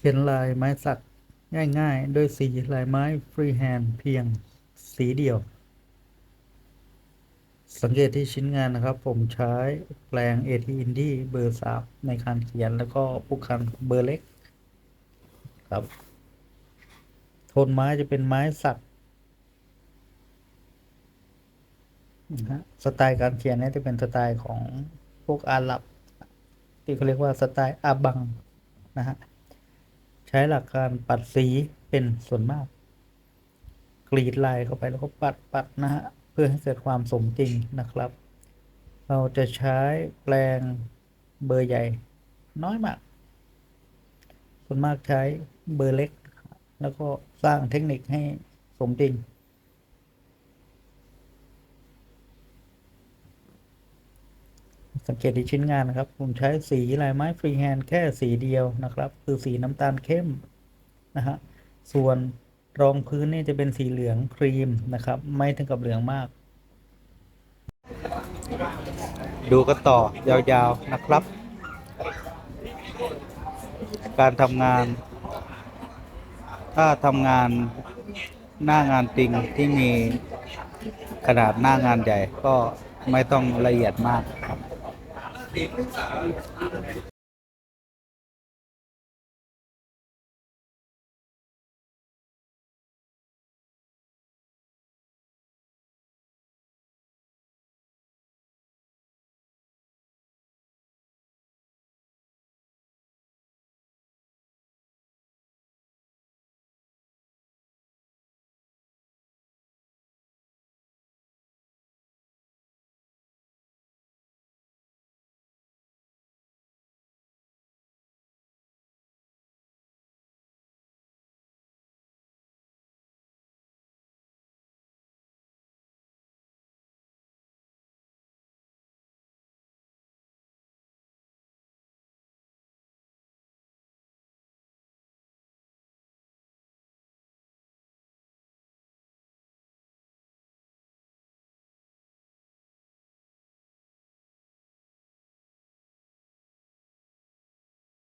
เขียนลายไม้สักง่ายๆด้วยสีลายไม้ฟรีแฮนด์เพียงสีเดียว สังเกตที่ชิ้นงานนะครับ ผมใช้แปลง AT Indie เบอร์สามในการเขียนแล้วก็ผู้คันเบอร์เล็ก ครับ โทนไม้จะเป็นไม้สักนะฮะสไตล์การเขียนนี่จะเป็นสไตล์ของพวกอาหรับ ที่เขาเรียกว่าสไตล์อาบังนะฮะ ใช้หลักการปัดสีเป็นส่วนมาก กรีดลายเข้าไปแล้วก็ปัดปัดนะฮะเพื่อให้เกิดความสมจริงนะครับ เราจะใช้แปลงเบอร์ใหญ่น้อยมาก ส่วนมากใช้เบอร์เล็ก แล้วก็สร้างเทคนิคให้สมจริง สังเกตที่ชิ้นงานนะครับ ผมใช้สีลายไม้ฟรีแฮนด์แค่สีเดียวนะครับ คือสีน้ำตาลเข้มนะฮะส่วนรองพื้นนี่จะเป็นสีเหลืองครีมนะครับ ไม่ถึงกับเหลืองมาก ดูกันต่อยาวๆนะครับ การทำงาน ถ้าทำงานหน้างานจริงที่มีขนาดหน้างานใหญ่ก็ไม่ต้องละเอียดมากครับ Điện.